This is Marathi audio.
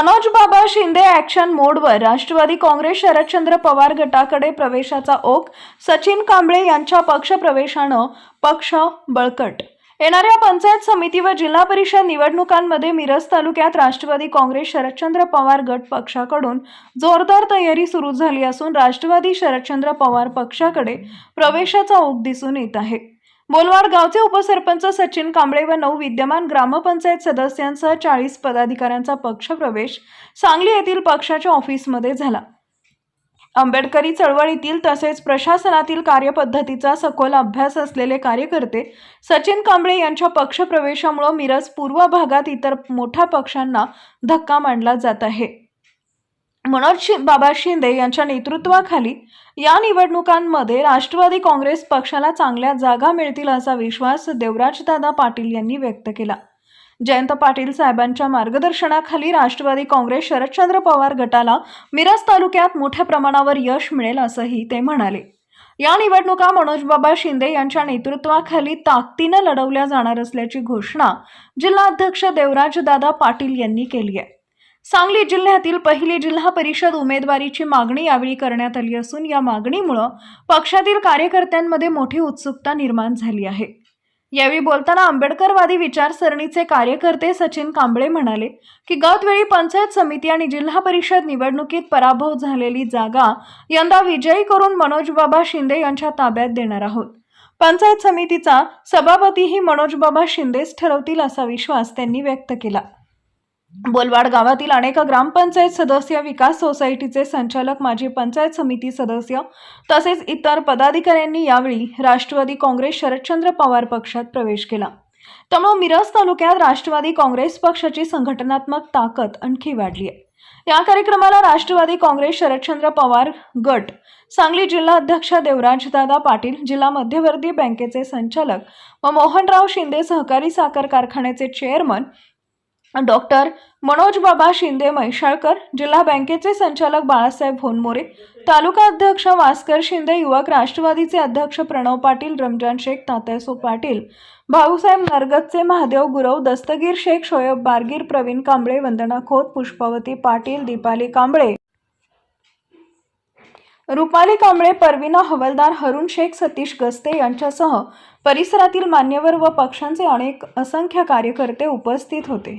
मनोज बाबा शिंदे ॲक्शन मोडवर राष्ट्रवादी काँग्रेस शरदचंद्र पवार गटाकडे प्रवेशाचा ओघ सचिन कांबळे यांच्या पक्षप्रवेशानं पक्ष बळकट. येणाऱ्या पंचायत समिती व जिल्हा परिषद निवडणुकांमध्ये मिरज तालुक्यात राष्ट्रवादी काँग्रेस शरदचंद्र पवार गट पक्षाकडून जोरदार तयारी सुरू झाली असून राष्ट्रवादी शरदचंद्र पवार पक्षाकडे प्रवेशाचा ओघ दिसून येत आहे. बोलवाड गावचे उपसरपंच सचिन कांबळे व नऊ विद्यमान ग्रामपंचायत सदस्यांसह चाळीस पदाधिकाऱ्यांचा पक्षप्रवेश सांगली येथील पक्षाच्या ऑफिसमध्ये झाला. आंबेडकरी चळवळीतील तसेच प्रशासनातील कार्यपद्धतीचा सखोल अभ्यास असलेले कार्यकर्ते सचिन कांबळे यांच्या पक्षप्रवेशामुळे मिरज पूर्व भागात इतर मोठ्या पक्षांना धक्का मांडला जात आहे. मनोज शि- बाबा शिंदे यांच्या नेतृत्वाखाली या निवडणुकांमध्ये राष्ट्रवादी काँग्रेस पक्षाला चांगल्या जागा मिळतील असा विश्वास देवराजदादा पाटील यांनी व्यक्त केला. जयंत पाटील साहेबांच्या मार्गदर्शनाखाली राष्ट्रवादी काँग्रेस शरदचंद्र पवार गटाला मिरज तालुक्यात मोठ्या प्रमाणावर यश मिळेल असंही ते म्हणाले. या निवडणुका मनोजबाबा शिंदे यांच्या नेतृत्वाखाली ताकदीनं लढवल्या जाणार असल्याची घोषणा जिल्हाध्यक्ष देवराजदादा पाटील यांनी केली आहे. सांगली जिल्ह्यातील पहिली जिल्हा परिषद उमेदवारीची मागणी यावेळी करण्यात आली असून या मागणीमुळं पक्षातील कार्यकर्त्यांमध्ये मोठी उत्सुकता निर्माण झाली आहे. यावेळी बोलताना आंबेडकरवादी विचारसरणीचे कार्यकर्ते सचिन कांबळे म्हणाले की गतवेळी पंचायत समिती आणि जिल्हा परिषद निवडणुकीत पराभव झालेली जागा यंदा विजयी करून मनोजबाबा शिंदे यांच्या ताब्यात देणार आहोत. पंचायत समितीचा सभापतीही मनोजबाबा शिंदेच ठरवतील असा विश्वास त्यांनी व्यक्त केला. बोलवाड गावातील अनेक ग्रामपंचायत सदस्य विकास सोसायटीचे संचालक माजी पंचायत समिती सदस्य तसेच इतर पदाधिकाऱ्यांनी यावेळी राष्ट्रवादी काँग्रेस शरदचंद्र पवार पक्षात प्रवेश केला. त्यामुळे मिरज तालुक्यात राष्ट्रवादी काँग्रेस पक्षाची संघटनात्मक ताकद आणखी वाढली आहे. या कार्यक्रमाला राष्ट्रवादी काँग्रेस शरदचंद्र पवार गट सांगली जिल्हा अध्यक्ष देवराजदादा पाटील जिल्हा मध्यवर्ती बँकेचे संचालक व मोहनराव शिंदे सहकारी साखर कारखान्याचे चेअरमन डॉक्टर मनोज बाबा शिंदे म्हैसाळकर जिल्हा बँकेचे संचालक बाळासाहेब होनमोरे तालुका अध्यक्ष वास्कर शिंदे युवक राष्ट्रवादीचे अध्यक्ष प्रणव पाटील रमजान शेख तात्यासो पाटील भाऊसाहेब नरगतचे महादेव गुरव दस्तगीर शेख शोएब बारगीर प्रवीण कांबळे वंदना खोत पुष्पावती पाटील दीपाली कांबळे. रुपाली कांबळे परवीना हवलदार हरुण शेख सतीश गस्ते यांच्यासह परिसरातील मान्यवर व पक्षांचे अनेक असंख्य कार्यकर्ते उपस्थित होते.